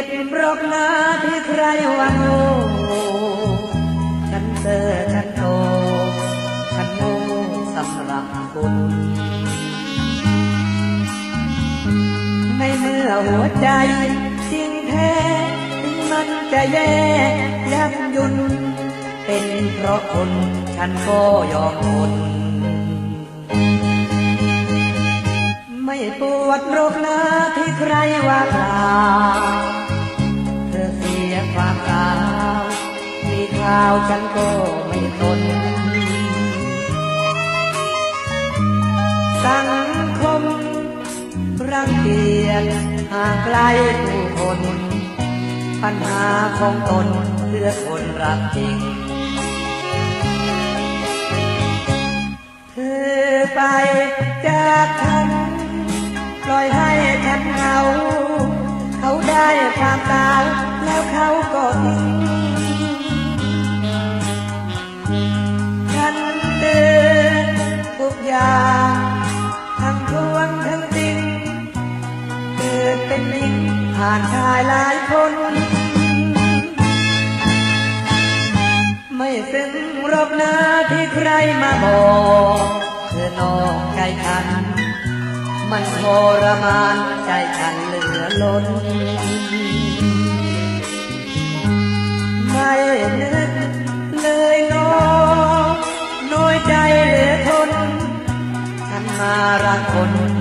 อกนะที่ใครว่าโง่ฉันเจอฉันโตฉันโง่สำหรับคุณ ในเมื่อหัวใจจริงแท้ถึงมันจะแย่ยับยุน เป็นเพราะคนฉันก็ยอมทนไม่ปวดโรคนาที่ใครว่าลา ข่าวฉันก็ไม่ทนสังคมรังเกียจห่างไกลผู้คน ปัญหาของตนเพื่อคนรักจริงเธอไปจากฉันปล่อยให้ฉันเหงา เขาได้ความตายแล้วเขาก็ทิ้ง ยา ทั้งทวงทั้งจริงเกิดเป็นหญิงผ่านชายหลายคน ไม่ซึ้งรบหน้าที่ใครมาบอกเธอนอกใจฉัน มันทรมานใจฉันเหลือล้น ไม่นึก มารักคน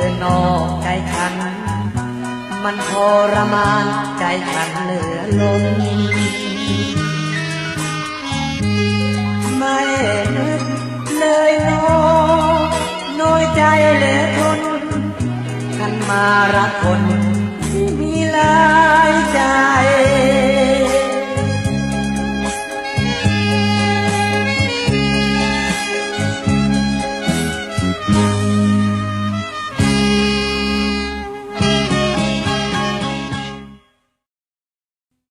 เธอนอกใจฉัน มันทรมานใจฉันเหลือล้นไม่นึกเลยน้อน้อยใจเหลือทน ฉันมารักคน